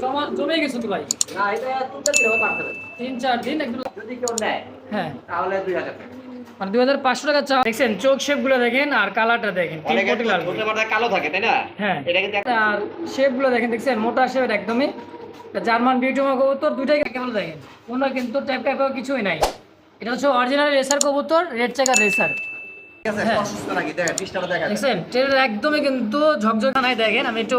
জমা জমে গেছে তো ভাই। না এটা তিন চার দিন পারছে না তিন চার দিন একটু যদি কেউ নেয় হ্যাঁ। তাহলে দুই হাজার মানে দুই হাজার পাঁচশো টাকা চা দেখছেন চোখ শেপগুলো দেখেন আর কালারটা দেখেন কালো থাকে তাই না? হ্যাঁ। এটা কিন্তু একটা- আর শেপগুলো দেখেন দেখছেন মোটা শেপ একদমই। জার্মান বিউটিমা কবুতর দুইটাই কেবল দেখেন? কোনো কিন্তু ট্যাপ ট্যাপ কিছুই নাই। এটা হচ্ছে অরিজিনাল রেসার কবুতর রেড চেকার রেসার। দেখছেন ট্রেনের একদমই কিন্তু ঝকঝকা নাই দেখেন আমি একটু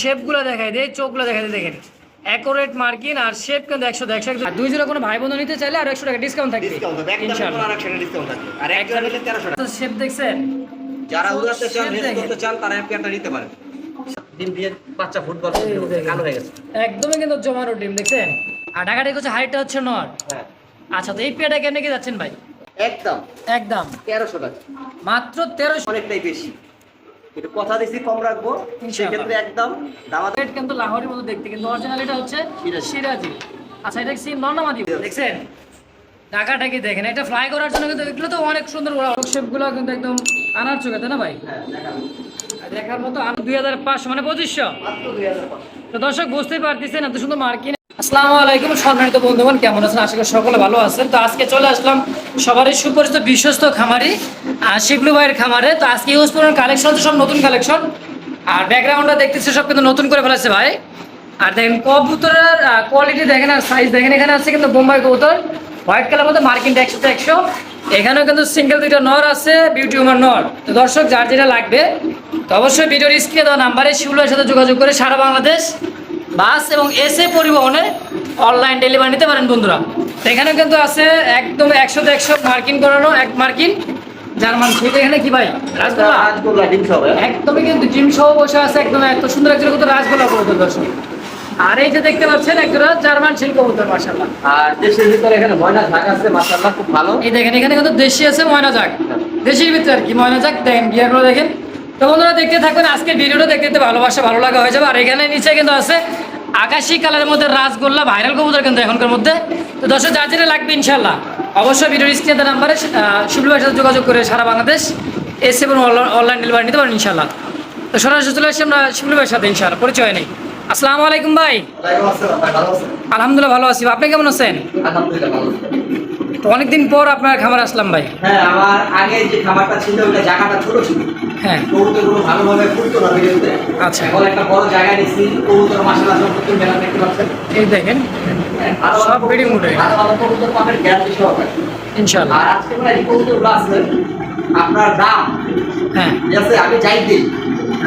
শেপগুলো দেখাই দিই চোখগুলো দেখাই দিই দেখেন। অ্যাকোরেট মার্কিন আর শেপ কিন্তু একশো একশো। দুই জোড়া কোনো ভাই বন্ধু নিতে চাইলে আর একশো টাকা ডিসকাউন্ট থাকবে। আর শেপ দেখছেন? যারা উড়াতে চান রেস করতে চান তারা একটা নিতে পারেন। ডিম দিয়ে বাচ্চা ফুটবল কালো হয়ে গেছে। একদমই কিন্তু জমানো ডিম দেখছেন? আর ঢাকাটা হচ্ছে হাইটটা হচ্ছে নর। হ্যাঁ। আচ্ছা তো এই পেয়াটা কি যাচ্ছেন ভাই? একদম। একদম। তেরোশো টাকা। মাত্র তেরোশো অনেকটাই বেশি। কথা দিচ্ছি কম রাখব। সেক্ষেত্রে একদম দামা রেট কিন্তু লাহোরের মতো দেখতে কিন্তু অরিজিনাল এটা হচ্ছে সিরাজি। আচ্ছা এটা কি নর্নামাদি দেখছেন? কি দেখেন? এটা ফ্লাই করার জন্য কিন্তু এগুলো তো অনেক সুন্দর শেপগুলো কিন্তু একদম আনার চোখে তাই না ভাই? হ্যাঁ দেখার মতো দুই হাজার পাঁচশো মানে পঁচিশশো। তো দর্শক বুঝতেই পারতেছেন এত সুন্দর মার্কিন আসসালামু আলাইকুম সম্মানিত বন্ধুগণ, কেমন আছেন? আশা করি সকলে ভালো আছেন। তো আজকে চলে আসলাম সবারই সুপরিচিত বিশ্বস্ত খামারি শিবলু ভাইয়ের খামারে। তো আজকে ইউজ করার কালেকশন সব নতুন কালেকশন। আর ব্যাকগ্রাউন্ডটা দেখতেছি, সব কিন্তু নতুন করে ফেলেছে ভাই। আর দেখেন কবুতরের কোয়ালিটি দেখেন আর সাইজ দেখেন, এখানে আছে কিন্তু বোম্বাই কবুতর। হোয়াইট কালার মধ্যে মার্কিনটা একশো একশো। এখানেও কিন্তু সিঙ্গেল দুইটা নর আছে বিউটি উমার নর। তো দর্শক, যার যেটা লাগবে, তো অবশ্যই ভিডিওর স্ক্রিনে দেওয়া নাম্বারে শিবলুয়ের সাথে যোগাযোগ করে সারা বাংলাদেশ বাস এবং এসে পরিবহনে অনলাইন ডেলিভারি নিতে পারেন বন্ধুরা। এখানে কিন্তু আছে একদম একশোতে একশো মার্কিন করানো এক মার্কিন। জার্মান এখানে কি ভাই? রাসগোল্লা? একদমই কিন্তু জিম সহ বসে আছে একদম এত সুন্দর একজন কিন্তু রাসগোল্লা কবুতর দর্শক। আর এই যে দেখতে পাচ্ছেন জার্মান শিল কবুতর মাসাল্লাহ আর দেশের ভিতরে এখানে ময়না ঢাকা আছে মাসাল্লাহ খুব ভালো। এই দেখেন এখানে কিন্তু দেশি আছে ময়না যাক দেশির ভিতরে আর কি ময়না যাক দেখেন গিয়ারগুলো দেখেন। তো বন্ধুরা দেখতে থাকবেন আজকে ভিডিওটা দেখতে দেখতে ভালোবাসা ভালো লাগা হয়ে যাবে। আর এখানে নিচে কিন্তু আছে আকাশি কালারের মধ্যে রাসগোল্লা ভাইরাল কবুতর কিন্তু এখনকার মধ্যে। তো দর্শক যা যেটা লাগবে ইনশাল্লাহ অবশ্যই ভিডিও স্ক্রিনে নাম্বারে শিবলু ভাইয়ের সাথে যোগাযোগ করে সারা বাংলাদেশ এসে এবং অনলাইন ডেলিভারি নিতে পারেন ইনশাল্লাহ তো সরাসরি চলে আসছি আমরা শিবলু ভাইয়ের সাথে ইনশাল্লাহ পরিচয় নেই। আসসালামু আলাইকুম ভাই? আলহামদুলিল্লাহ ভালো আছি। আপনি কেমন আছেন? আলহামদুলিল্লাহ ভালো অনেকদিন পর আপনার খামার আসলাম ভাই। হ্যাঁ আমার আগে যে খাবারটা ছিল ওটা জায়গাটা ছোট ছিল। হ্যাঁ। কবুতরগুলো ভালোভাবে ফুটতো না ভিডিওতে। আচ্ছা। এখন একটা বড় জায়গা নিচ্ছি কবুতর মাসাল্লাহ সব নতুন মেলা দেখতে পাচ্ছেন। এই দেখেন সব breeding mode ভালো কবুতর পাবেন গ্যারান্টি সহকারে। ইনশাল্লাহ আর আজকে মানে কবুতরগুলো আছে আপনার দাম। হ্যাঁ। আছে আমি যাই দিই।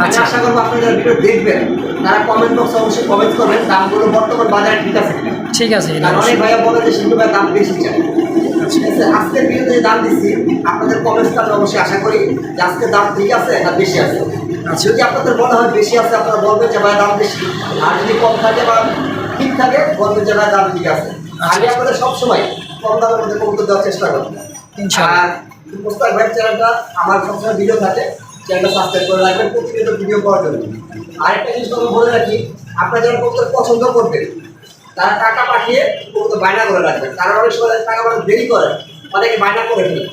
আচ্ছা। আশা করব আপনারা যারা ভিডিও দেখবেন তারা কমেন্ট বক্সে অবশ্যই কমেন্ট করবেন। দামগুলো বর্তমান বাজারে ঠিক আছে ঠিক আছে অনেক ভাইয়া বলে যে সিন্ধু ভাই দাম বেশি চাই ঠিক আছে আজকের ভিডিওতে দাম দিচ্ছি। আপনাদের কমেন্টস আমি অবশ্যই আশা করি যে আজকের দাম ঠিক আছে না বেশি আছে। যদি আপনাদের মনে হয় বেশি আছে আপনারা বলবেন যে ভাই দাম বেশি। আর যদি কম থাকে বা ঠিক থাকে বলবেন যে ভাই দাম ঠিক আছে। আমি আপনাদের সবসময় কম দামের মধ্যে কবুতর দেওয়ার চেষ্টা ইনশাআল্লাহ। আর মুস্তাক ভাইয়ের চ্যানেলটা আমার সবসময় ভিডিও থাকে চ্যানেলটা সাবস্ক্রাইব করে রাখবেন প্রতিনিয়ত ভিডিও পাওয়ার জন্য। আরেকটা জিনিস আমি বলে রাখি আপনারা যারা পছন্দ করবেন তারা টাকা পাঠিয়ে কবুতর বায়না করে রাখবেন কারণ অনেক সময় টাকা পাঠাতে দেরি করে অনেকে বায়না করে ফেলে।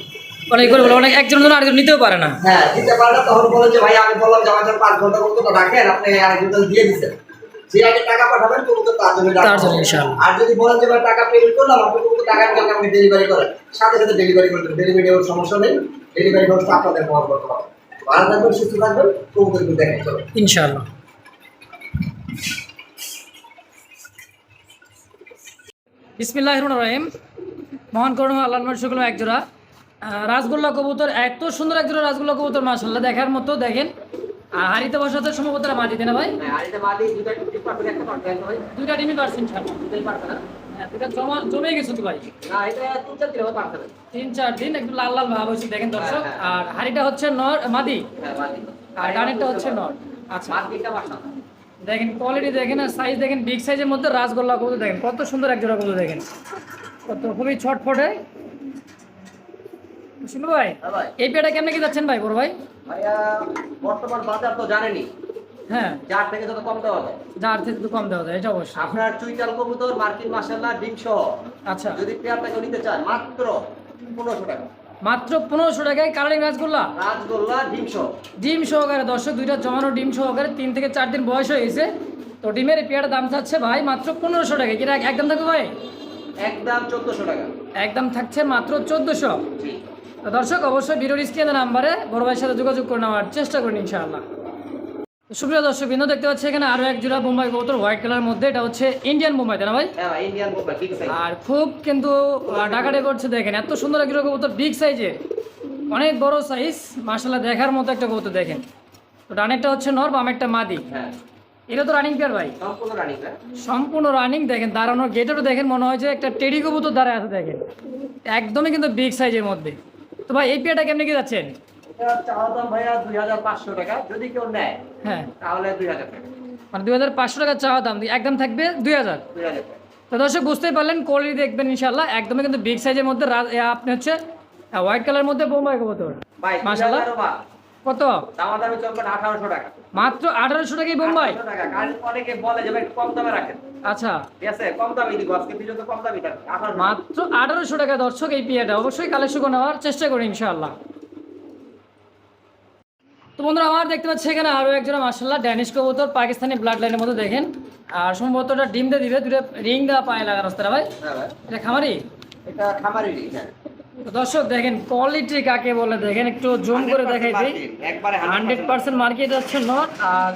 অনেক করে অনেক একজন জন আরেকজন নিতেও পারে না। হ্যাঁ দিতে পারে না তখন বলে যে ভাই আমি বললাম যে আমার পাঁচ ঘণ্টা কবুতরটা রাখেন আপনি আরেকজন দিয়ে দিচ্ছেন যে আগে টাকা পাঠাবেন কবুতর তার জন্য রাখবেন। তার জন্য ইনশাআল্লাহ। আর যদি বলেন যে টাকা পেমেন্ট করলাম আপনি কবুতর টাকা আপনি ডেলিভারি করেন। সাথে সাথে ডেলিভারি করে দেবেন। ডেলিভারি ওর সমস্যা নেই ডেলিভারি খরচটা আপনাদের বহন করতে হবে। ভালো থাকবেন সুস্থ থাকবেন দেখেন চলো ইনশাআল্লাহ। বিসমিল্লাহ রহমান রহিম মহান করুন আল্লাহ শুকল একজোড়া আহ, রাসগোল্লা কবুতর এত সুন্দর একজোড়া রাসগোল্লা কবুতর মাসাল্লাহ দেখার মতো দেখেন। আর হাড়িতে বসাতে সম্ভবত মাটিতে না ভাই? এটা দুইটা ডিমই পারছেন হ্যাঁ, দুইটা জমা জমে গেছে তো ভাই। তিন চার দিন একটু লাল লাল ভাব হয়েছে দেখেন দর্শক। হ্যাঁ, হ্যাঁ। আর হাড়িটা হচ্ছে নর মাদি? হ্যাঁ আর ডানেরটা হচ্ছে নর। আচ্ছা। দেখেন কোয়ালিটি দেখেন আর সাইজ দেখেন বিগ সাইজের মধ্যে রাসগোল্লা কবুতর দেখেন। কত সুন্দর এক জোড়া কবুতর দেখেন। কত খুবই ছটফটে। শুনু ভাই হ্যাঁ এই পেটা কেমনে কি যাচ্ছেন ভাই বড় ভাই? ভাইয়া বর্তমান বাজার তো জানেনি। হ্যাঁ। যার থেকে যত কম দেওয়া যায়। যার থেকে কম দেওয়া যায় এটা অবশ্যই। আপনার চুইটাল কবুতর মার্কিন মাসাল্লাহ ডিম সহ আচ্ছা। যদি পেয়ারটাকে নিতে চান মাত্র পনেরোশো টাকা। মাত্র পনেরোশো টাকায় কালারিং রাজগোল্লা। রাজগোল্লা ডিম সহ। ডিম সহকারে দর্শক দুইটা জমানো ডিম সহকারে তিন থেকে চার দিন বয়স হয়েছে গেছে। তো ডিমের পেয়ারা দাম চাচ্ছে ভাই মাত্র পনেরোশো টাকা। কিনা একদম থাকবে ভাই? একদম চোদ্দোশো টাকা। একদম থাকছে মাত্র চোদ্দোশো। দর্শক অবশ্যই বিরোধী স্ক্রিনের নাম্বারে বড় ভাইয়ের সাথে যোগাযোগ করে নেওয়ার চেষ্টা করুন ইনশাআল্লাহ। সুপ্রিয় দর্শক বিন্দু দেখতে পাচ্ছি এখানে আরও এক জোড়া বোম্বাই কবুতর হোয়াইট কালার মধ্যে। এটা হচ্ছে ইন্ডিয়ান বোম্বাই তাই না ভাই? হ্যাঁ ইন্ডিয়ান বোম্বাই বিগ সাইজ আর খুব কিন্তু ডাকাডে করছে দেখেন এত সুন্দর এক কবুতর বিগ সাইজের অনেক বড় সাইজ মার্শাল্লাহ দেখার মতো একটা কবুতর দেখেন। তো ডানেরটা হচ্ছে নর বামেরটা মাদি। হ্যাঁ। এটা তো রানিং পেয়ার ভাই। সম্পূর্ণ সম্পূর্ণ রানিং দেখেন দাঁড়ানোর গেটেরও দেখেন মনে হয় যে একটা টেডি কবুতর দাঁড়ায় আছে দেখেন। একদমই কিন্তু বিগ সাইজের মধ্যে। তো ভাই এই পেয়ারটা কেমনি কি যাচ্ছেন? এটা চাওয়া দাম ভাইয়া দুই হাজার পাঁচশো টাকা। যদি কেউ নেয় হ্যাঁ। তাহলে দুই হাজার টাকা। মানে দুই হাজার পাঁচশো টাকা চাওয়া দাম একদম থাকবে দুই হাজার। দুই হাজার টাকা। তো দর্শক বুঝতেই পারলেন কোয়ালিটি দেখবেন ইনশাল্লাহ একদমই কিন্তু বিগ সাইজের মধ্যে আপনি হচ্ছে হোয়াইট কালার মধ্যে বোম্বাই কবুতর মাশাআল্লাহ। কত? টাকা। মাত্র আঠারোশো টাকাই বোম্বাই 1800 টাকা। কারণ অনেকে বলে যে ভাই কম দামে রাখেন। আচ্ছা। ঠিক আছে কম দামে দিব। আজকে ভিডিও কম দামি মাত্র আঠারোশো টাকা দর্শক এই পিয়াটা। অবশ্যই কালেকশন নেওয়ার চেষ্টা করি ইনশাআল্লাহ। তো বন্ধুরা আমার দেখতে পাচ্ছি এখানে আরও একজন মার্শাল্লাহ ড্যানিশ কবুতর পাকিস্তানি ব্লাড লাইনের মধ্যে দেখেন। আর সম্ভবত ওটা ডিম দিয়ে দিবে দুটো রিং দেওয়া পায়ে লাগা রাস্তাটা ভাই। হ্যাঁ এটা খামারি? এটা খামারেরই হ্যাঁ। দর্শক দেখেন কোয়ালিটি কাকে বলে দেখেন একটু জুম করে দেখাই দিই। হান্ড্রেড পার্সেন্ট মার্কেট হচ্ছে নট আর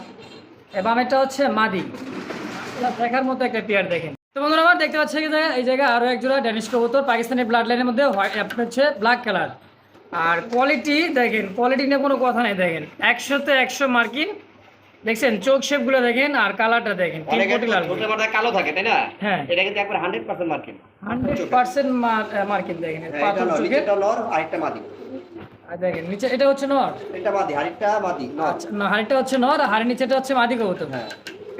এবং এটা হচ্ছে মাদি। দেখার মতো একটা পেয়ার দেখেন। তো বন্ধুরা আমার দেখতে পাচ্ছি এই জায়গায় আরও এক জোড়া ড্যানিশ কবুতর পাকিস্তানি ব্লাড লাইনের মধ্যে হোয়াইট হচ্ছে ব্ল্যাক কালার আর কোয়ালিটি দেখেন কোয়ালিটি নিয়ে কোনো কথা নেই দেখেন। একশোতে একশো মার্কিন দেখছেন? চোখ শেপগুলো দেখেন আর কালারটা দেখেন কালো থাকে তাই না? হ্যাঁ। এটা কিন্তু একবার hundred percent market hundred percent মার্কিন দেখেন হ্যাঁ, পাথর আরেকটা মাদি। দেখেন নিচে এটা হচ্ছে নর? এটা মাদি মাদি আচ্ছা না হাড়িটা হচ্ছে নর আর হাড়ির নিচেটা হচ্ছে মাদি কবুতর। হ্যাঁ।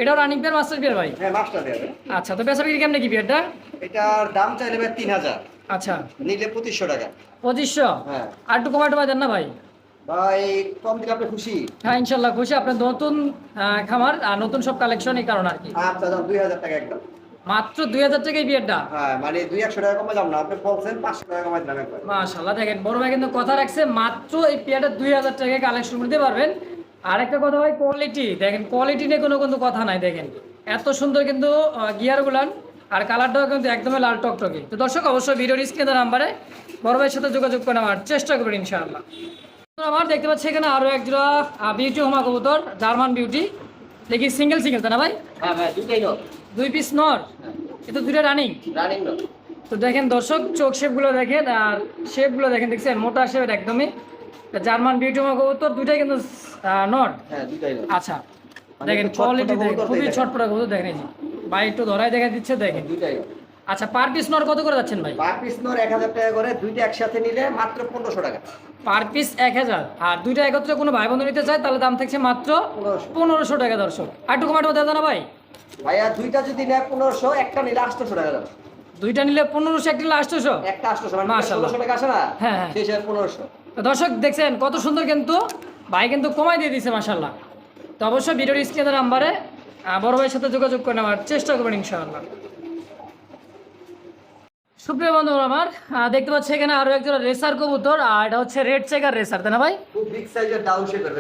এটাও রানিং পেয়ার মাস্টার পেয়ার ভাই? হ্যাঁ মাস্টার আচ্ছা তো বেসা বিক্রি কেমনে কি পেয়ারটা এটার দাম চাইলে ভাই তিন হাজার। আচ্ছা। নিলে পঁচিশশো টাকা। পঁচিশশো? হ্যাঁ। আর একটু দেন না ভাই। ভাই কম দিলে আপনি খুশি। হ্যাঁ ইনশাল্লাহ খুশি। আপনার নতুন খামার আর নতুন সব কালেকশন এই কারণ আর কি। আচ্ছা দুই হাজার টাকা একদম। মাত্র দুই হাজার টাকা এই হ্যাঁ মানে দুই একশো টাকা কমে যাম না। আপনি বলছেন পাঁচশো টাকা কমাই দিলাম মাশাল্লাহ দেখেন বড় ভাই কিন্তু কথা রাখছে মাত্র এই পেয়ারটা দুই হাজার টাকায় কালেকশন করতে পারবেন। আর একটা কথা ভাই কোয়ালিটি দেখেন কোয়ালিটি নিয়ে কোনো কিন্তু কথা নাই দেখেন। এত সুন্দর কিন্তু গিয়ার গুলান আর কালারটাও কিন্তু একদমই লাল টকটকে। তো দর্শক অবশ্যই ভিডিওর স্ক্রিনের নাম্বারে বড় ভাইয়ের সাথে যোগাযোগ করে নেওয়ার চেষ্টা করবেন ইনশাআল্লাহ। তো আমার দেখতে পাচ্ছি এখানে আরও এক জোড়া বিউটি হোমা কবুতর জার্মান বিউটি দেখি সিঙ্গেল সিঙ্গেল তাই না ভাই? হ্যাঁ দুটাই নর। দুই পিস নর? এ তো দুটো রানিং রানিং তো দেখেন দর্শক চোখ শেপগুলো দেখেন আর শেপগুলো দেখেন দেখছেন? মোটা শেপের একদমই। জার্মান বিউটি হোমা কবুতর দুইটাই কিন্তু নর? হ্যাঁ দুটাই নর। আচ্ছা। দেখেন কোয়ালিটি দেখেন খুবই দেখেন। ছটপটা কবুতর দেখেন এই যে। ভাই একটু ধরাই দেখা দিচ্ছে দেখেন। দুইটাই। আচ্ছা পার পিস নর কত করে যাচ্ছেন ভাই? পার পিস নর এক হাজার টাকা করে দুইটা একসাথে নিলে মাত্র টাকা। পার পিস এক হাজার। আর দুইটা একত্রে কোনো ভাই বন্ধু নিতে চায় তাহলে দাম থাকছে মাত্র টাকা দর্শক। আর একটু কমাটো দেয় না ভাই। ভাইয়া দুইটা যদি নেয় পনেরোশো একটা নিলে আটশোশো টাকা যাবে দুইটা নিলে পনেরোশো একটা নিলে আটশোশো? একটা আটশোশো মানে মাশাআল্লাহ। ষোলোশো টাকা আসে না? হ্যাঁ, হ্যাঁ। সেই দর্শক দেখছেন কত সুন্দর কিন্তু? ভাই কিন্তু কমাই দিয়ে দিচ্ছে মাসাল্লাহ তো অবশ্যই ভিডিওর স্ক্রিনের নাম্বারে বড় ভাইয়ের সাথে যোগাযোগ করে নেওয়ার চেষ্টা করবেন ইনশাআল্লাহ। সুপ্রিয় বন্ধু আমার দেখতে পাচ্ছি এখানে আরও একজন রেসার কবুতর আর এটা হচ্ছে রেড চেকার রেসার তাই না ভাই? খুব বিগ সাইজের ডাউন শেপের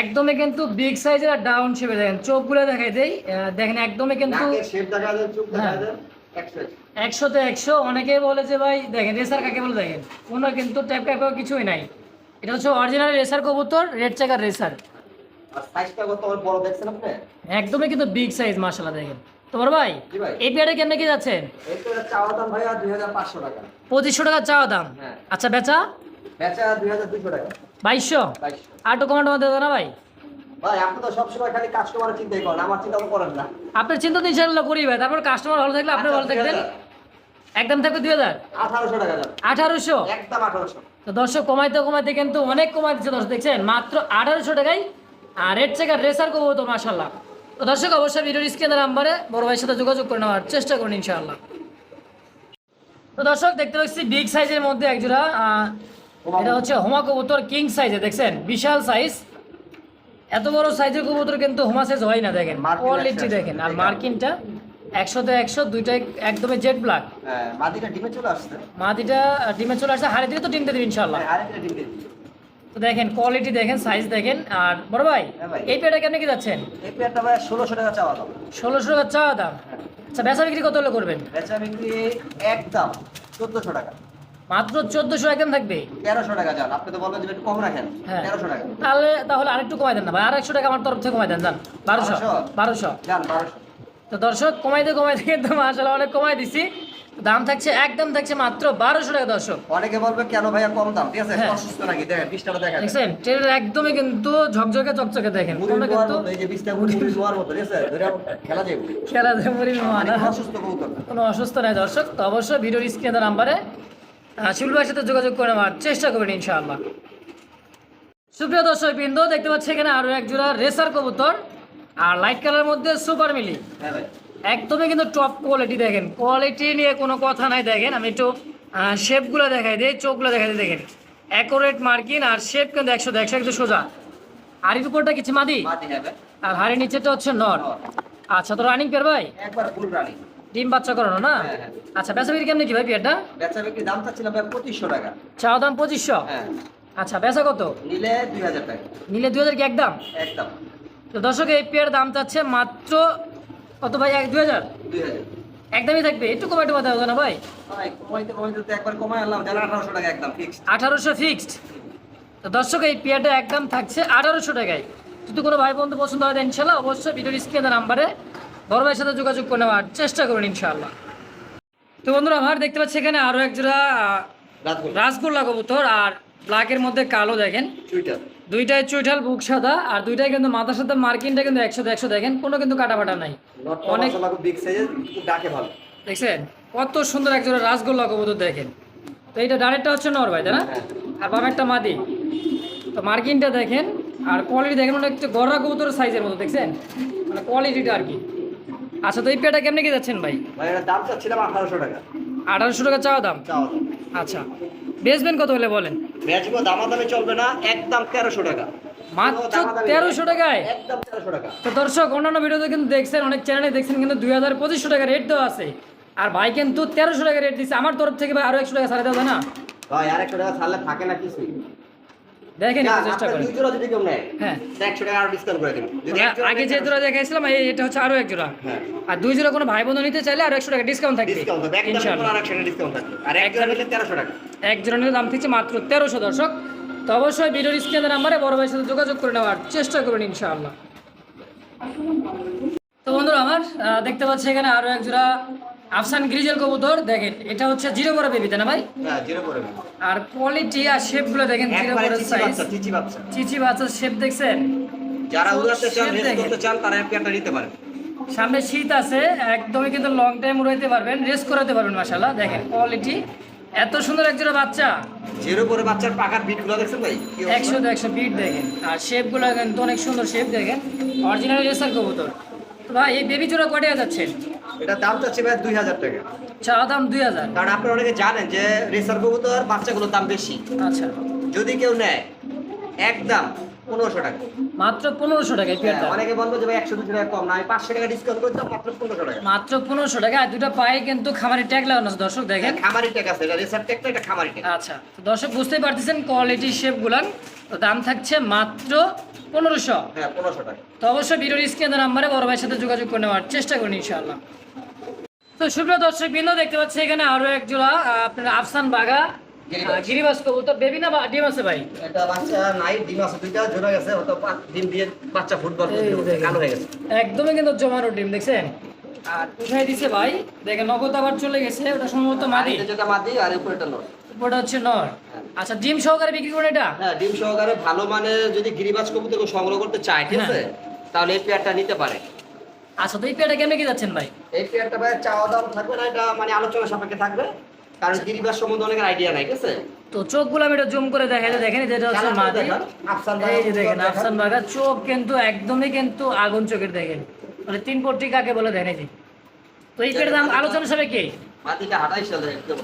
একদমই কিন্তু বিগ সাইজের আর ডাউন শেপে দেখেন চোখগুলো দেখাই দেই দেখেন একদমই কিন্তু শেপ দেখা যায় চোখ দেখা হ্যাঁ। যায় একশো একশো। একশোতে একশো অনেকে বলে যে ভাই দেখেন রেসার কাকে বলে দেখেন। কোনো কিন্তু ট্যাপ ট্যাপ কিছুই নাই। এটা হচ্ছে অরিজিনাল রেসার কবুতর রেড চেকার রেসার। একদমই কিন্তু বিগ সাইজ দেখেন। তোমার ভাই এই পেয়ারে কেমনে কি যাচ্ছেন পঁচিশশো টাকা চাওয়া দাম? হ্যাঁ। আচ্ছা বেচা? বাইশশো? মধ্যে না ভাই? আপনার চিন্তা তো ইনশাল্লাহ করি ভাই তারপর কাস্টমার ভালো থাকলে আপনি ভালো থাকবেন। একদম থাকবে দুই হাজার? আঠারোশো টাকা আঠারোশো? একদম আঠারোশো। দর্শক কমাইতে কমাইতে কিন্তু অনেক কমাই দিচ্ছে দর্শক দেখছেন? মাত্র আঠারোশো টাকায় আর রেড চেকার রেসার করব তো মাসাল্লাহ তো দর্শক অবশ্যই ভিডিওর স্ক্রিনের নাম্বারে বড় ভাইয়ের সাথে যোগাযোগ করে নেওয়ার চেষ্টা করুন ইনশাআল্লাহ। তো দর্শক দেখতে পাচ্ছি বিগ সাইজের মধ্যে একজোড়া এটা হচ্ছে হোমা কবুতর কিং সাইজে দেখছেন? বিশাল সাইজ এত বড় সাইজের কবুতর কিন্তু হোমা সাইজ হয় না দেখেন। কোয়ালিটি দেখেন আর। মার্কিনটা একশোতে একশো দুইটাই একদমই জেড ব্ল্যাক হ্যাঁ মাদিটা ডিমে চলে আসছে। মাদিটা ডিমে চলে আসছে হাড়ি দিকে তো ডিম দিয়ে দিবি ইনশাল্লাহ তো দেখেন কোয়ালিটি দেখেন সাইজ দেখেন আর বড় ভাই হ্যাঁ। এই পেয়ারটা কেমনি কি যাচ্ছেন? এই পেয়ারটা ভাই ষোলোশো টাকা চাওয়া দাম। ষোলোশো টাকা চাওয়া দাম। আচ্ছা বেচা বিক্রি কত হলে করবেন? বেচা বিক্রি একদম চোদ্দশো টাকা। মাত্র চোদ্দশো একদম থাকবে? তেরোশো টাকা যান আপনি তো বলবেন যে একটু কম রাখেন। হ্যাঁ। তেরোশো টাকা। তাহলে তাহলে আরেকটু কমাই দেন না ভাই আর একশো টাকা আমার তরফ থেকে কমাই দেন যান। বারোশো বারোশো? বারোশো। যান বারোশো। তো দর্শক কমাইতে কমাইতে কিন্তু আসলে অনেক কমাই দিছি। দাম থাকছে একদম থাকছে মাত্র বারোশো টাকা দর্শক। অনেকে বলবে কেন ভাইয়া কম দাম? ঠিক আছে হ্যাঁ। অসুস্থ নাকি? দেখেন বিশটাটা দেখেন দেখছেন ট্রেনের একদমই কিন্তু ঝকঝকে চকচকে দেখেন। মুড়ি কিন্তু এই যে বিশটা মুড়ি মুড়ি মতো, ঠিক আছে? খেলা যাবে। খেলা দেমরি মানে অসুস্থ কোনো অসুস্থ নাই দর্শক তো অবশ্যই ভিডিওর স্ক্রিনে নাম্বারে শিবুল ভাইয়ের সাথে যোগাযোগ করে নেওয়ার চেষ্টা করবেন ইনশাআল্লাহ। সুপ্রিয় দর্শক বিন্দু দেখতে পাচ্ছি এখানে আরও এক জোড়া রেসার কবুতর আর লাইট কালার মধ্যে সুপার মিলি। হ্যাঁ ভাই। একদমই কিন্তু টপ কোয়ালিটি দেখেন কোয়ালিটি নিয়ে কোনো কথা নাই দেখেন আমি একটু শেপগুলো দেখাই দিই চোখগুলো দেখাই দিই দেখেন অ্যাকোরেট মার্কিন আর শেপ কিন্তু একশো একশো একটু সোজা হাড়ির উপরটা কিছু মাদি। আর হাড়ির নিচেটা হচ্ছে নর আচ্ছা তো রানিং পেয়ার ভাই। ডিম বাচ্চা করানো না হ্যাঁ, হ্যাঁ। আচ্ছা বেচা বিক্রি কেমনি কি ভাই পেয়ারটা বেচা বিক্রি দাম চাচ্ছিলাম ভাই 2500 টাকা। চাওয়া দাম পঁচিশশো হ্যাঁ। আচ্ছা বেচা কত নিলে 2000 টাকা। নিলে দুই হাজার কি একদম একদম। তো দর্শক এই পেয়ার দাম চাচ্ছে মাত্র কত ভাই? এক দুই হাজার? 2000 একদমই থাকবে। একটু কমাইতে পারতে হবে না ভাই? ভাই, কমাইতে কমাইতে তো একবার কমায় আনলাম, জানো 1800 টাকা একদম আঠারোশো ফিক্সড তো দর্শক এই পেয়ারটা একদম থাকছে আঠারোশো টাকায়। যদি কোনো ভাই বন্ধু পছন্দ হয় ইনশাল্লাহ অবশ্যই ভিডিওর স্ক্রিনের নাম্বারে বড় ভাইয়ের সাথে যোগাযোগ করে নেওয়ার চেষ্টা করুন ইনশাআল্লাহ তো বন্ধুরা আমার দেখতে পাচ্ছি এখানে আরও এক জোড়া আহ, রাতগুলো। রাসগোল্লা কবুতর আর ব্ল্যাকের মধ্যে কালো দেখেন। চুইটার। দুইটাই চুইঠাল বুক সাদা আর দুইটাই কিন্তু মাথার সাথে মার্কিনটা কিন্তু একশো একশো দেখেন কোনো কিন্তু কাটা ফাটা নাই অনেক ডাকে ভালো। দেখছেন? কত সুন্দর এক জোড়া রাসগোল্লা কবুতর দেখেন। তো এইটা ডাইরেক্টটা হচ্ছে নর ভাই তাই না? হ্যাঁ। আর বামেরটা মাদি। তো মার্কিনটা দেখেন আর কোয়ালিটি দেখেন অনেক গররা কবুতর সাইজের মতো দেখছেন? মানে কোয়ালিটিটা আর কি। আচ্ছা তো এই পেয়ারটা কেমনে কি যাচ্ছেন ভাই? ভাই, এটার দাম চাচ্ছিলাম 1800 টাকা। আঠারোশো টাকা চাওয়া দাম। আচ্ছা। বেচবেন কত হলে বলেন ম্যাচগুলো দামাদামি চলবে না, একদম 1300 টাকা। মাত্র তেরোশো টাকায় একদম 1300 টাকা। তো দর্শক অন্যান্য ভিডিওতে কিন্তু দেখছেন অনেক চ্যানেলে দেখছেন কিন্তু দুই হাজার পঁচিশশো টাকা রেট দেওয়া আছে আর ভাই কিন্তু তেরোশো টাকা রেট দিচ্ছে আমার তরফ থেকে ভাই আরও একশো টাকা ছাড়া দেওয়া না ভাই, আর 100 টাকা ছাড়লে থাকে না কিছুই। দেখেন চেষ্টা করেন জোড়া যদি কেউ নেয়, হ্যাঁ 100 টাকা আরও discount করে দিবেন। যদি এক জোড়া আগে যে জোড়া দেখাইছিলাম এই- এটা হচ্ছে আরও এক জোড়া হ্যাঁ। আর দুই জোড়া কোনো ভাই বন্ধু নিতে চাইলে আরও টাকা ডিসকাউন্ট থাকবে discount হবে। একদম ইনশাআল্লাহ আর 100 টাকা discount থাকবে। আর এক জোড়া নিলে 1300 টাকা। এক জোড়া নিলে দাম থাকছে মাত্র তেরোশো দর্শক তো অবশ্যই ভিডিওর স্ক্রিনের নাম্বারে বড় ভাইয়ের সাথে যোগাযোগ করে নেওয়ার চেষ্টা করুন ইনশাআল্লাহ তো বন্ধুরা আমার দেখতে পাচ্ছি এখানে আরও এক জোড়া আফসান গ্রিজেল কবুতর দেখেন এটা হচ্ছে জিরো করে বেবি তাই না ভাই। আর কোয়ালিটি আর শেপগুলো দেখেন জিরো চিচি সাইজ বাচ্চা, চিচি বাচ্চা। বাচ্চার শেপ দেখছেন যারা উড়াতে চান, দেখেন। করতে চান, তারা পেয়ারটা নিতে পারেন। সামনে শীত আছে একদমই কিন্তু লং টাইম উড়াইতে পারবেন রেস করাতে পারবেন মাশাল্লাহ দেখেন কোয়ালিটি এত সুন্দর একজোড়া বাচ্চা জিরো করে বাচ্চার পাখার বিটগুলো দেখছেন ভাই? কি অবস্থা? একশো তো একশো বিট দেখেন আর শেপ শেপগুলো কিন্তু অনেক সুন্দর শেপ দেখেন অরিজিনাল রেসার কবুতর তো ভাই এই বেবি জোড়া কটে যাচ্ছেন এটার দাম চাচ্ছি ভাই 2000 টাকা। চা দাম দুই হাজার। কারণ আপনারা অনেকে জানেন যে রেসার কবুতর বাচ্চাগুলোর দাম বেশি। আচ্ছা। যদি কেউ নেয় একদম পনেরোশো টাকা। মাত্র পনেরোশো টাকায় পেয়ারটা হ্যাঁ, অনেকে বলব যে ভাই একশো দুশো টাকা কম না আমি পাঁচশো টাকা ডিসকাউন্ট করে দিলাম মাত্র পনেরোশো টাকা। মাত্র পনেরোশো টাকা আর দুটো পায়ে কিন্তু খামারি ট্যাগ লাগানো আছে দর্শক দেখেন। খামারি ট্যাগ আছে এটা রেসার ট্যাগটা এটা খামারি ট্যাগ আচ্ছা তো দর্শক বুঝতেই পারতেছেন কোয়ালিটি শেপগুলান তো দাম থাকছে মাত্র পনেরোশো। হ্যাঁ পনেরোশো টাকা। তো অবশ্যই ভিডিওর স্ক্রিনের নাম্বারে বড় ভাইয়ের সাথে যোগাযোগ করে নেওয়ার চেষ্টা করুন ইনশাআল্লাহ। তো সুপ্রিয় দর্শক বিন্দু দেখতে পাচ্ছি এখানে আরও এক জোড়া আপনার আফসান বাগা গিরিবাজ। কবুতর। বেবি না ডিম আছে ভাই? এটা বাচ্চা নাই ডিম আছে দুইটা জোড়া গেছে হয়তো ডিম দিয়ে বাচ্চা ফুটবল কালো হয়ে গেছে। একদমই কিন্তু জমানো ডিম দেখছেন? আর উঠাই দিছে ভাই। দেখেন নগদ আবার চলে গেছে ওটা সম্ভবত মাদি। যেটা মাদি আর উপরেটা ওটা হচ্ছে নর। আচ্ছা ডিম সহকারে বিক্রি করেন এটা? হ্যাঁ ডিম সহকারে ভালো মানে যদি গিরিবাজ কবুতর সংগ্রহ করতে চায় ঠিক আছে? তাহলে এই পেয়ারটা নিতে পারে। আচ্ছা তো এই পেয়ারটা কেমনে কি যাচ্ছেন ভাই? এই পেয়ারটা ভাই চাওয়া দাম থাকবে না এটা মানে আলোচনা সাপেক্ষে থাকবে। কারণ গিরিবাজ সম্বন্ধে অনেকের আইডিয়া নাই ঠিক আছে? তো চোখগুলো আমি এটা জুম করে দেখাই দিই, দেখেন যেটা হচ্ছে মাদি। আফসান এই যে দেখেন আফসান বাগা চোখ কিন্তু একদমই কিন্তু আগুন চোখের দেখেন। মানে তিন পট্টি কাকে বলে দেখেন এই তো এই পেয়ারের দাম আলোচনা মাদিটা চলে একদম।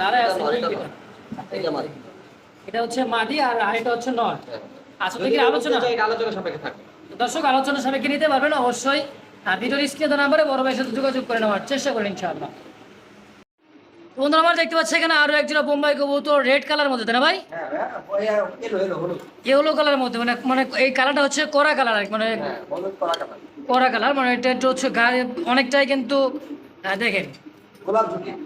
দাঁড়ায় আছে এটা হচ্ছে মাদি আর আরেকটা হচ্ছে নর আচ্ছা কি আলোচনা। আলোচনা সাপেক্ষে থাকবে। দর্শক আলোচনা সবাইকে নিতে পারবেন অবশ্যই। আর ভিডিওর স্ক্রিনে নাম্বারে বড় ভাইয়ের সাথে যোগাযোগ করে নেওয়ার চেষ্টা করেন ইনশাআল্লাহ। বন্ধুরা আমার দেখতে পাচ্ছি এখানে আরও একজোড়া বোম্বাই কবুতর রেড কালার মধ্যে তাই না ভাই? হ্যাঁ ইয়েলো কালারের মধ্যে মানে মানে এই কালারটা হচ্ছে কড়া কালার মানে হ্যাঁ করা কালার। কড়া কালার মানে এটা একটু হচ্ছে গায়ে অনেকটাই কিন্তু দেখেন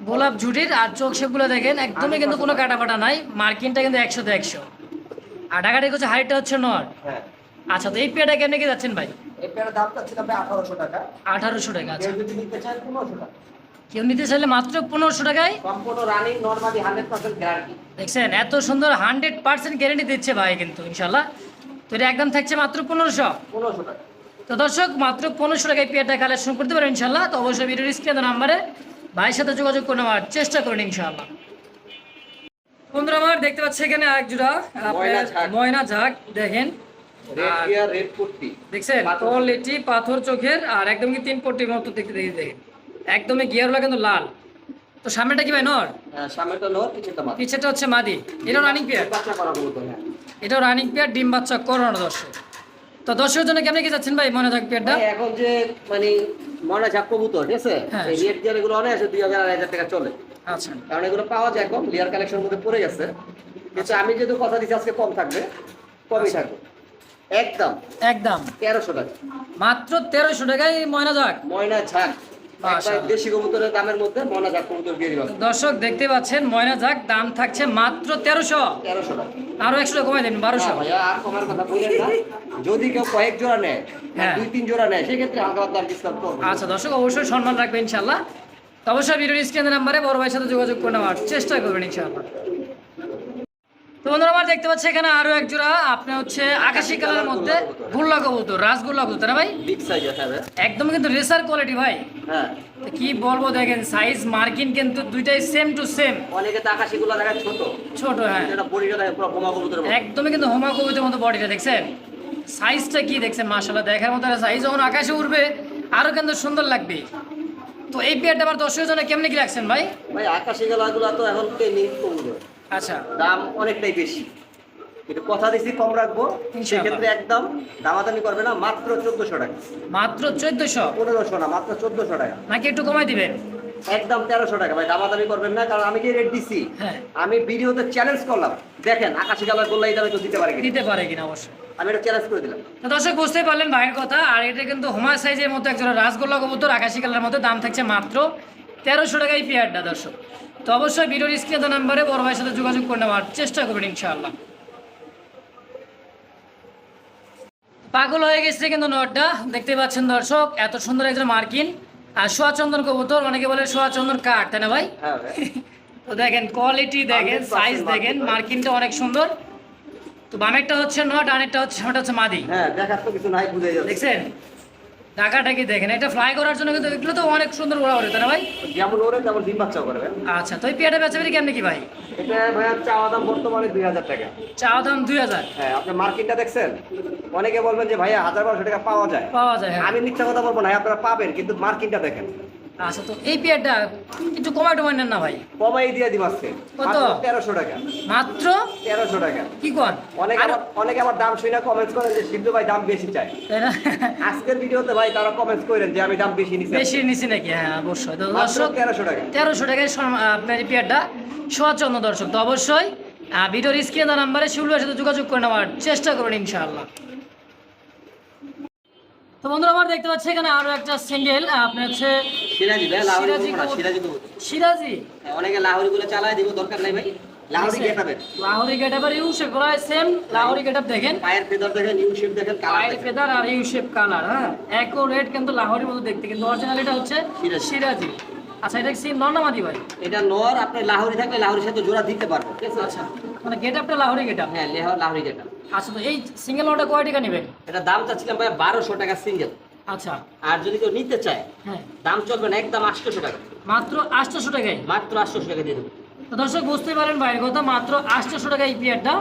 গোলাপ ঝুটির আর চোখ শেপগুলো দেখেন একদমই কিন্তু কোনো কাটাপাটা নাই মার্কিনটা কিন্তু একশোতে একশো। আর ঢাকাটি হচ্ছে হাইটটা হচ্ছে নর। হ্যাঁ। আচ্ছা তো এই পেয়ারটা কেমনি কি যাচ্ছেন ভাই? এই দাম আঠারোশো টাকা। আঠারোশো টাকা আচ্ছা। কেউ যদি নিতে চায় পনেরোশো টাকা। কেউ নিতে চাইলে মাত্র পনেরোশো টাকায়। সম্পূর্ণ running normally hundred percent guarantee. দেখছেন এত সুন্দর হান্ড্রেড পার্সেন্ট গ্যারেন্টি দিচ্ছে ভাই কিন্তু ইনশাল্লাহ তো এটা একদম থাকছে মাত্র পনেরোশো। পনেরোশো টাকা। তো দর্শক মাত্র পনেরোশো টাকায় পেয়ারটা কালেকশন করতে পারেন ইনশাল্লাহ তো অবশ্যই ভিডিওর স্ক্রিনে নাম্বারে ভাইয়ের সাথে যোগাযোগ করে নেওয়ার চেষ্টা করুন ইনশাল্লাহ বন্ধুরা আমার দেখতে পাচ্ছি এখানে এক জোড়া ময়না ঝাঁক। ময়না ঝাঁক দেখেন। দেখছেন? পাথর। কোয়ালিটি পাথর চোখের আর একদম কি তিন পট্টির মতো দেখতে দেখতে দেখেন। একদমই গিয়ারগুলো কিন্তু লাল। তো সামনেটা কি ভাই নর? হ্যাঁ, সামনেটা পিছেটা হচ্ছে মাদি। এটাও রানিং পেয়ার হ্যাঁ। এটাও রানিং পেয়ার ডিম বাচ্চা করানো দর্শক। তো দর্শকের জন্য কেমন কি যাচ্ছেন ভাই? মনে থাকবে এটা? এখন যে মানে মনে ঝাপ কবুতর ঠিক আছে? হ্যাঁ। এই রেট গিয়ার এগুলো অনেক আছে দুই হাজার আড়াই হাজার টাকা চলে। আচ্ছা। কারণ এগুলো পাওয়া যায় কম লেয়ার কালেকশন মধ্যে পড়ে গেছে। কিন্তু আমি যেহেতু কথা দিচ্ছি আজকে কম থাকবে কমই আচ্ছা। থাকবে। একদম। একদম। তেরোশো টাকা। মাত্র তেরোশো টাকায় ময়না যাক ময়না ঝাঁক। দেশি কবুতরের দামের মধ্যে ময়না ঝাঁক কবুতর দিয়ে দিলাম দর্শক দেখতে পাচ্ছেন ময়না যাক দাম থাকছে মাত্র তেরোশো। তেরোশো টাকা। আরও একশো টাকা কমাই দেন বারোশো। আর কমার কথা বললেন না। যদি কেউ কয়েক জোড়া নেয় হ্যাঁ। দুই তিন জোড়া নেয় সেক্ষেত্রে হালকা পাতলা ডিসকাউন্ট আচ্ছা দর্শক অবশ্যই সম্মান রাখবেন ইনশাল্লাহ অবশ্যই ভিডিওর স্ক্রিনের নাম্বারে বড় ভাইয়ের সাথে যোগাযোগ করে নেওয়ার চেষ্টা করবেন ইনশাল্লাহ তো বন্ধুরা আমার দেখতে পাচ্ছি এখানে আরও এক জোড়া। আপনি হচ্ছে আকাশি কালারের মধ্যে গুল্লা কবুতর রাসগোল্লা কবুতর না ভাই? হ্যাঁ। একদম কিন্তু রেসার কোয়ালিটি ভাই। হ্যাঁ। কি বলব দেখেন সাইজ মার্কিন কিন্তু দুইটাই সেম টু সেম অনেকে তো আকাশিগুলো দেখায় ছোট। ছোট হ্যাঁ। যেটা বডিটা দেখে পুরো বোমা কবুতরের মতো। একদমই কিন্তু হোমা কবিতার মতো বডিটা দেখছেন? সাইজটা কি দেখছেন? মাশাল্লাহ দেখার মতো সাইজ যখন আকাশে উঠবে আরও কিন্তু সুন্দর লাগবে। তো এই পেয়ারটা আমার দর্শকের জন্য কেমনি কি রাখছেন ভাই? ভাই আকাশি গেলাগুলো তো এখন ট্রেনিং কবুতর? আচ্ছা। দাম অনেকটাই বেশি। কিন্তু কথা কম রাখব সেক্ষেত্রে একদম দামাদামি করবে না মাত্র চোদ্দশো টাকা। মাত্র চোদ্দশো? পনেরোশো না মাত্র চোদ্দশো টাকা। নাকি একটু কমাই দিবেন? একদম তেরোশো টাকা। ভাই দামাদামি করবেন না কারণ আমি যে রেট দিছি? হ্যাঁ। আমি ভিডিওতে চ্যালেঞ্জ করলাম। দেখেন আকাশি কালার বললে এই দামে তো দিতে পারে দিতে পারে কিনা অবশ্যই। আমি এটা চ্যালেঞ্জ করে দিলাম। দর্শক বুঝতেই পারলেন ভাইয়ের কথা। আর এটা কিন্তু হোমা সাইজের মতো একজন রাসগোল্লা কবুতর আকাশি কালারের মতো দাম থাকছে মাত্র তেরোশো টাকা এই পেয়ারটা দর্শক। তো অবশ্যই ভিডিওর স্ক্রিনে নাম্বারে বড় ভাইয়ের সাথে যোগাযোগ করে নেওয়ার চেষ্টা করবেন ইনশাআল্লাহ। পাগল হয়ে গেছে কিন্তু নটটা দেখতে পাচ্ছেন দর্শক এত সুন্দর একজন মার্কিন। আর সোয়া চন্দন কবুতর অনেকে বলে সোয়া চন্দন কাঠ তাই না ভাই? হ্যাঁ তো দেখেন কোয়ালিটি দেখেন সাইজ দেখেন মার্কিনটা অনেক সুন্দর। তো বামেরটা হচ্ছে নট আনেরটা হচ্ছে ওটা হচ্ছে মাদি। হ্যাঁ দেখার তো কিছু নাই বুঝে যাচ্ছে। দেখছেন? ঢাকাটা কি দেখেন? এটা ফ্লাই করার জন্য কিন্তু এগুলো তো অনেক সুন্দর ওরা ওরে তাই না ভাই? যেমন ওরে তেমন ডিম বাচ্চা করবে আচ্ছা তো এই পেয়াটা বেচা বেরি নাকি কি ভাই? এটা ভাইয়া চাওয়া দাম বর্তমানে দুই হাজার টাকা। চা দাম দুই হাজার? হ্যাঁ আপনি মার্কেটটা দেখছেন? অনেকে বলবেন যে ভাইয়া হাজার বারোশো টাকা পাওয়া যায়। পাওয়া যায় হ্যাঁ। আমি মিথ্যা কথা বলব না আপনারা পাবেন কিন্তু মার্কেটটা দেখেন। আচ্ছা তো এই পেয়ারটা একটু কমাই টমাই নেন না ভাই। কমাই দিয়ে দিব আজকে। কত? তেরোশো টাকা। মাত্র? তেরোশো টাকা। কি কর? অনেকে আমার অনেকে আমার দাম শুনে কমেন্টস করেন যে সিদ্ধু ভাই দাম বেশি চাই আজকের ভিডিওতে ভাই তারা কমেন্টস করেন যে আমি দাম বেশি নিচ্ছি বেশি নিছি নাকি? হ্যাঁ অবশ্যই। তো দর্শক তেরোশো টাকা। তেরোশো টাকায় আপনার এই পেয়ারটা সোয়াচন্ন দর্শক। তো অবশ্যই ভিডিওর স্ক্রিনে দেওয়া নাম্বারে শিউলের সাথে যোগাযোগ করে নেওয়ার চেষ্টা করবেন ইনশাআল্লাহ। তো বন্ধুরা আমার দেখতে পাচ্ছি এখানে আরও একটা সিঙ্গেল আপনার হচ্ছে সিরাজি ভাই লাহোরি সিরাজি না, সিরাজি হ্যাঁ, অনেকে লাহোরি গুলো চালায় দিব দরকার নাই ভাই। লাহোরি গেটাবেন লাহোরি গেটাবার ইউ শেপ প্রায় সেম লাহোরি গেটাপ দেখেন। পায়ের ফেদার দেখেন ইউ শেপ দেখেন কালার পায়ের ফেদার আর ইউ শেপ কালার হ্যাঁ। কিন্তু লাহোরির মতো দেখতে কিন্তু অরিজিনাল এটা হচ্ছে সিরাজি। আচ্ছা এটা কি নর্নামাদি ভাই? এটা নর আপনি লাহোরি থাকলে লাহোরির সাথে জোড়া দিতে পারব আচ্ছা মানে গেটআপটা লাহোরি গেটআপ। হ্যাঁ লেহ- লাহোরি গেটা আচ্ছা তো এই সিঙ্গেল ওটা কয় টাকা নেবেন? এটা দাম চাচ্ছিলাম ভাই বারোশো টাকা সিঙ্গেল আচ্ছা। আর যদি কেউ নিতে চায় হ্যাঁ। দাম চলবে না একদম আটশোশো টাকা। মাত্র আটশোশো টাকায়? মাত্র আটশোশো টাকা দিয়ে দেবো। দর্শক বুঝতে পারেন বাইরের কথা মাত্র আটশোশো টাকা এই পিয়ারটা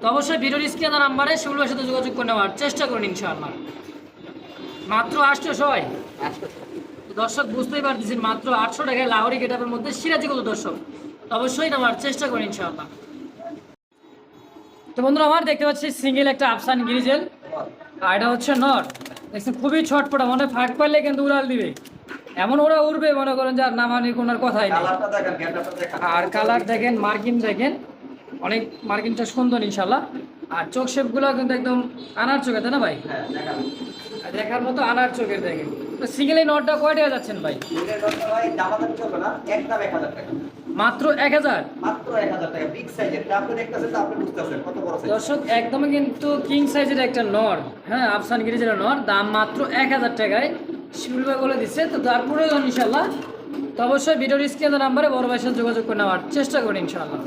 তো অবশ্যই ভিডিওর স্ক্রিনে নাম্বারে সেগুলোর সাথে যোগাযোগ করে নেওয়ার চেষ্টা করুন ইনশাআল্লাহ। মাত্র আটশোশো হয়? দর্শক বুঝতেই পারতেছেন মাত্র আটশো টাকায় লাহোরি গেটাপের মধ্যে সিরাজি কত দর্শক অবশ্যই নেওয়ার চেষ্টা করুন ইনশাআল্লাহ। তো বন্ধুরা আমার দেখতে পাচ্ছি সিঙ্গেল একটা আফসান গিরিজেল আর এটা হচ্ছে নর। দেখছেন খুবই ছটপটা মনে ফাঁক পারলে কিন্তু উড়াল দিবে। এমন ওরা উড়বে মনে করেন যে আর নামানি কোনার কথাই নেই। আর কালার দেখেন মার্কিন দেখেন। অনেক মার্কিনটা সুন্দর ইনশাল্লাহ। আর চোখ শেপগুলো কিন্তু একদম আনার চোখে তাই না ভাই? হ্যাঁ দেখার মতো আনার চোখের দেখেন। সিঙ্গেল এই নটটা কয় টাকা যাচ্ছেন ভাই? এক হাজার টাকা। মাত্র এক হাজার? মাত্র এক হাজার টাকা বিগ সাইজের আপনি দেখতেছেন তো আপনি বুঝতেছেন কত বড় সাইজ দর্শক একদমই কিন্তু কিং সাইজের একটা নর হ্যাঁ আফসান গিরিজের নর দাম মাত্র এক হাজার টাকায় শিবুল বলে দিচ্ছে। তো তারপরে ইনশাল্লাহ তো অবশ্যই ভিডিওর স্ক্রিনের নাম্বারে বড় ভাইয়ের সাথে যোগাযোগ করে নেওয়ার চেষ্টা করি ইনশাল্লাহ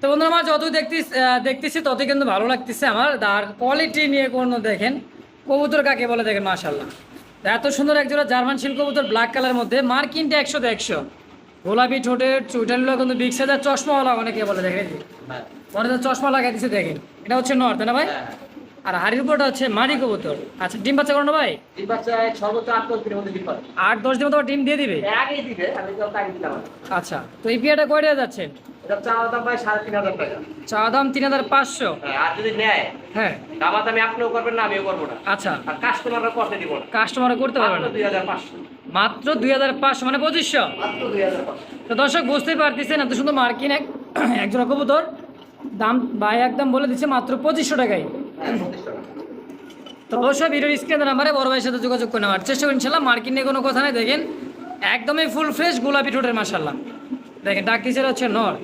তো বন্ধুরা আমার যতই দেখতেছি দেখতেছি ততই কিন্তু ভালো লাগতেছে আমার। আর কোয়ালিটি নিয়ে কোনো দেখেন কবুতর কাকে বলে দেখেন মাশাল্লাহ এত সুন্দর একজোড়া জার্মান শিল কবুতর ব্ল্যাক কালার মধ্যে মার্কিনটা একশো তো একশো। গোলাপি ঠোঁটের চুইটালগুলো কিন্তু বিগ সাইজের চশমাওয়ালা অনেকে বলে দেখেন। হ্যাঁ। চশমা লাগাই দিচ্ছে দেখেন। এটা হচ্ছে নর তাই না ভাই? হ্যাঁ। আর হাড়ির উপরটা হচ্ছে মারি কবুতর। আচ্ছা ডিম বাচ্চা করো না ভাই? ডিম বাচ্চা সর্বোচ্চ আট দশ দিনের মধ্যে ডিম পাবে। আট দশ ডিম দিয়ে দিবে? আগেই দিবে আমি তো আগে দিলাম। আচ্ছা তো এই পিয়াটা কয় টাকা যাচ্ছেন এটা চাওয়া দাম ভাই সাড়ে তিন হাজার টাকা। চা দাম তিন হাজার পাঁচশো? হ্যাঁ, আর যদি নেয় হ্যাঁ। দামাত আমি আপনিও করবেন না আমিও করব না। আচ্ছা। আর কাস্টমাররা করতে দিব না। কাস্টমার করতে পারবে না? দুই হাজার পাঁচশো। মাত্র দুই হাজার পাঁচশো মানে পঁচিশশো? তো দর্শক পারতেছেন এত সুন্দর মার্কিন এক একজোড়া কবুতর। দাম ভাই একদম বলে দিচ্ছে মাত্র পঁচিশশো টাকায়। তো অবশ্যই ভিডিওর স্ক্রিনের নাম্বারে বড় ভাইয়ের সাথে যোগাযোগ করে নেওয়ার চেষ্টা করি। ইনশাল্লাহ মার্কিন নিয়ে কোনো কথা নেই। দেখেন একদমই ফুল ফ্রেশ গোলাপি ঠোঁটের মাসাল্লাহ দেখেন ডাক কিসের হচ্ছে নর?